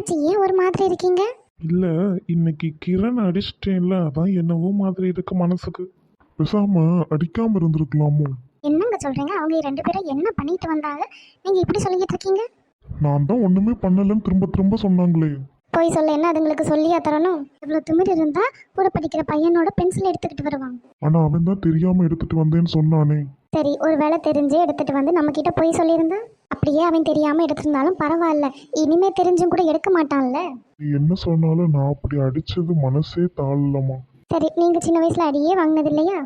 என்னாச்சு ஏன் ஒரு மாதிரி இருக்கீங்க? இல்ல இன்னைக்கு கிரண் அடிச்சிட்டேன்ல அதான் என்னவோ மாதிரி இருக்கு மனசுக்கு. பேசாம அடிக்காம இருந்திருக்கலாமோ? என்னங்க சொல்றீங்க? அவங்க ரெண்டு பேரும் என்ன பண்ணிட்டு வந்தாங்க? நீங்க இப்படி சொல்லிட்டு இருக்கீங்க? நான் தான் ஒண்ணுமே பண்ணலன்னு திரும்ப திரும்ப சொன்னாங்களே. போய் சொல்ல என்ன அதுங்களுக்கு சொல்லியா தரணும்? இவ்வளவு திமிர் இருந்தா கூட படிக்கிற பையனோட பென்சில் எடுத்துக்கிட்டு வருவான். ஆனா அவன் தான் தெரியாம எடுத்துட்டு வந்தேன்னு சொன்னானே. சரி ஒரு வேளை தெரிஞ்சே எடுத்துட்டு வந்து நம்ம கிட்ட போய் சொல்லியிருந்தா அப்படியே அவன் தெரியாம எடுத்திருந்தாலும் பரவாயில்ல. இனிமே தெரிஞ்சும் கூட எடுக்க மாட்டான்ல. நீ என்ன சொன்னாலும் நான் அப்படி அடிச்சது மனசே தாழலமா சரி நீங்க சின்ன வயசுல அடியே வாங்கினது இல்லையா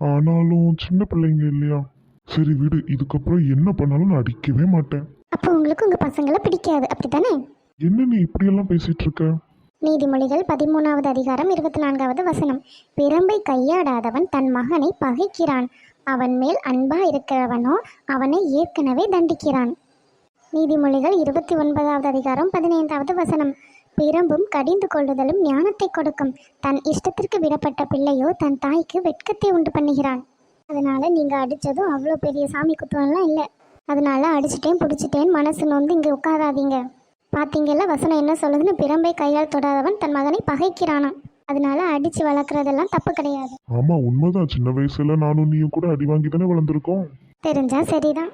ஆனாலும் சின்ன பிள்ளைங்க இல்லையா? சரி விடு இதுக்கப்புறம் என்ன பண்ணாலும் நான் அடிக்கவே மாட்டேன். அப்போ உங்களுக்கு உங்க பசங்களை பிடிக்காது அப்படித்தானே? என்ன நீ இப்படியெல்லாம் பேசிட்டு இருக்க? நீதிமொழிகள் பதிமூணாவது அதிகாரம் இருபத்தி நான்காவது வசனம். பிரம்பை கையாடாதவன் தன் மகனை பகைக்கிறான். அவன் மேல் அன்பா இருக்கிறவனோ அவனை ஏற்கனவே தண்டிக்கிறான். நீதிமொழிகள் இருபத்தி ஒன்பதாவது அதிகாரம் பதினைந்தாவது வசனம். பிரம்பும் கடிந்து கொள்ளுதலும் ஞானத்தை கொடுக்கும். தன் இஷ்டத்திற்கு விடப்பட்ட பிள்ளையோ தன் தாய்க்கு வெட்கத்தை உண்டு பண்ணுகிறான் அதனால நீங்க அடிச்சதும் அவ்வளோ பெரிய சாமி குத்தம்லாம் இல்லை. அதனால அடிச்சிட்டேன் பிடிச்சிட்டேன் மனசு நொந்து இங்கே உட்காராதீங்க. பார்த்தீங்கல்ல வசனம் என்ன சொல்லுதுன்னு பிரம்பை கையால் தொடாதவன் தன் மகனை பகைக்கிறானாம். அதனால அடிச்சு வளர்க்குறதெல்லாம் தப்பு கிடையாது. ஆமா உண்மைதான். சின்ன வயசுல நானும் நீயும் கூட அடி வாங்கி தானே வளர்ந்துருக்கோம். தெரிஞ்சா சரிதான்.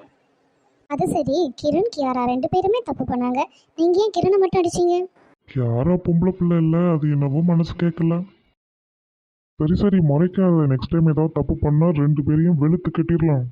அது சரி கிரண் கியாரா ரெண்டு பேருமே தப்பு பண்ணாங்க. நீங்க ஏன் கிரணை மட்டும் அடிச்சீங்க? யாரா பொம்பளை பிள்ளை இல்ல அது என்னவோ மனசு கேட்கல சரி சரி முறைக்காத. நெக்ஸ்ட் டைம் ஏதாவது தப்பு பண்ணா ரெண்டு பேரையும் வெளுத்து கட்டிடலாம்.